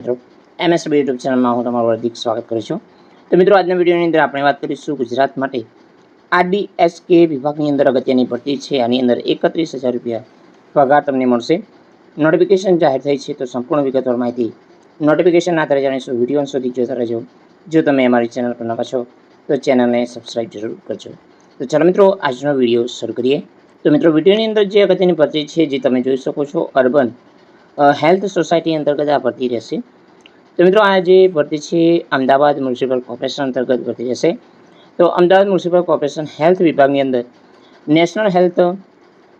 મિત્રો MSB YouTube ચેનલમાં હું તમારું હાર્દિક સ્વાગત કરું છું. તો મિત્રો, આજના વિડીયોની અંદર આપણે વાત કરીશું ગુજરાત માટે આરડીએસકે વિભાગની અંદર અગત્યની ભરતી છે. આની અંદર એકત્રીસ હજાર રૂપિયા પગાર તમને મળશે. નોટિફિકેશન જાહેર થઈ છે તો સંપૂર્ણ વિગતવાર માહિતી નોટિફિકેશન આધારે જાણીશું. વીડિયો સુધી જોતા રહેજો. જો તમે અમારી ચેનલ પર નવા છો, તો ચેનલને સબસ્ક્રાઈબ જરૂર કરજો. તો ચાલો મિત્રો, આજનો વીડિયો શરૂ કરીએ. તો મિત્રો, વિડીયોની અંદર જે અગત્યની ભરતી છે, જે તમે જોઈ શકો છો, અર્બન હેલ્થ સોસાયટી અંતર્ગત આ ભરતી રહેશે. તો મિત્રો, આ જે ભરતી છે, અમદાવાદ મ્યુનિસિપલ કોર્પોરેશન અંતર્ગત ભરતી રહેશે. તો અમદાવાદ મ્યુનિસિપલ કોર્પોરેશન હેલ્થ વિભાગની અંદર નેશનલ હેલ્થ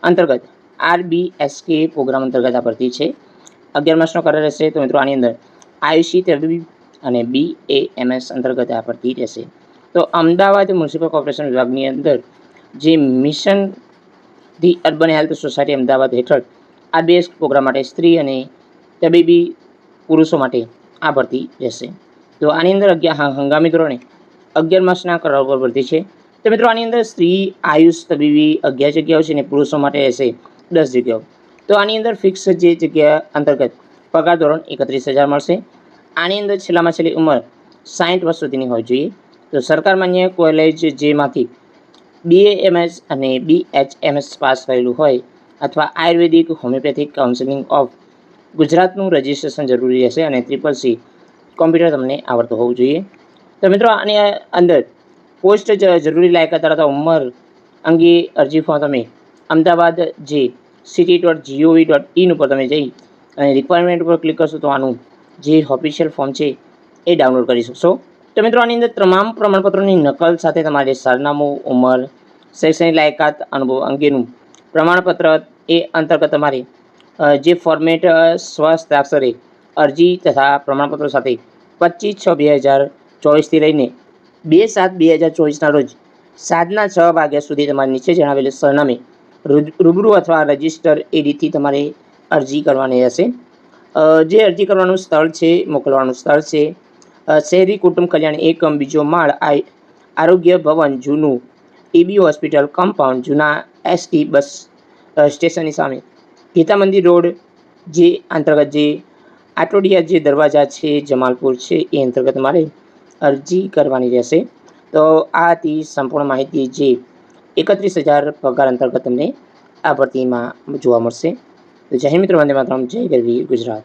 અંતર્ગત આરબીએસકે પ્રોગ્રામ અંતર્ગત આ ભરતી છે. અગિયાર માસનો કરાર રહેશે. તો મિત્રો, આની અંદર આયુષી તબીબી અને બી એ એમએસ અંતર્ગત આ ભરતી રહેશે. તો અમદાવાદ મ્યુનિસિપલ કોર્પોરેશન વિભાગની અંદર જે mission the urban health society Ahmedabad હેઠળ આ બે પ્રોગ્રામ માટે સ્ત્રી અને તબીબી પુરુષો માટે આ ભરતી રહેશે. તો આની અંદર અગિયાર હંગામી ધોરણે અગિયાર માસના કરાર પર ભરતી છે. તો મિત્રો, આની અંદર સ્ત્રી, આયુષ, તબીબી અગિયાર જગ્યાઓ છે અને પુરુષો માટે રહેશે દસ જગ્યાઓ. તો આની અંદર ફિક્સ જે જગ્યા અંતર્ગત પગાર ધોરણ એકત્રીસ હજાર મળશે. આની અંદર છેલ્લામાં છેલ્લી ઉંમર સાઠ વર્ષ સુધીની હોવી જોઈએ. તો સરકાર માન્ય કોલેજ જેમાંથી બીએએમએસ અને બીએચએમએસ પાસ કરેલું હોય અથવા આયુર્વેદિક, હોમિયોપેથિક કાઉન્સિલિંગ ઓફ ગુજરાતનું રજિસ્ટ્રેશન જરૂરી રહેશે અને ત્રિપલ સી કોમ્પ્યુટર તમને આવડતું હોવું જોઈએ. તો મિત્રો, આની અંદર પોસ્ટ જરૂરી લાયકાત ધરાવતા ઉંમર અંગે અરજી ફોર્મ તમે અમદાવાદ જે city dot G O V dot in ઉપર તમે જઈ અને રિક્વાયરમેન્ટ ઉપર ક્લિક કરશો તો આનું જે ઓફિશિયલ ફોર્મ છે એ ડાઉનલોડ કરી શકશો. તો મિત્રો, આની અંદર તમામ પ્રમાણપત્રોની નકલ સાથે તમારે સરનામું, ઉંમર, શૈક્ષણિક લાયકાત, અનુભવ અંગેનું પ્રમાણપત્ર એ અંતર્ગત તમારે જે ફોર્મેટ સ્વહસ્તાક્ષરે અરજી તથા પ્રમાણપત્રો સાથે પચીસ છ બે હજાર ચોવીસથી લઈને બે સાત બે હજાર ચોવીસના રોજ સાંજના છ વાગ્યા સુધી તમારે નીચે જણાવેલું સરનામે રૂબરૂ અથવા રજિસ્ટર એ રીતથી તમારે અરજી કરવાની રહેશે. જે અરજી કરવાનું સ્થળ છે, મોકલવાનું સ્થળ છે. શહેરી કુટુંબ કલ્યાણ એકમ બીજો માળ આરોગ્ય ભવન જૂનું એબી હોસ્પિટલ કમ્પાઉન્ડ જૂના એસટી બસ સ્ટેશનની સામે. ગીતા મંદિર રોડ, જે અંતર્ગત જે આટોડિયા જે દરવાજા છે, જમાલપુર છે, એ અંતર્ગત મારે અરજી કરવાની રહેશે. તો આ હતી સંપૂર્ણ માહિતી જે એકત્રીસ હજાર પગાર અંતર્ગત તમને આ ભરતીમાં જોવા મળશે. તો જય મિત્રો, વંદે માતરમ, જય ગરવી ગુજરાત.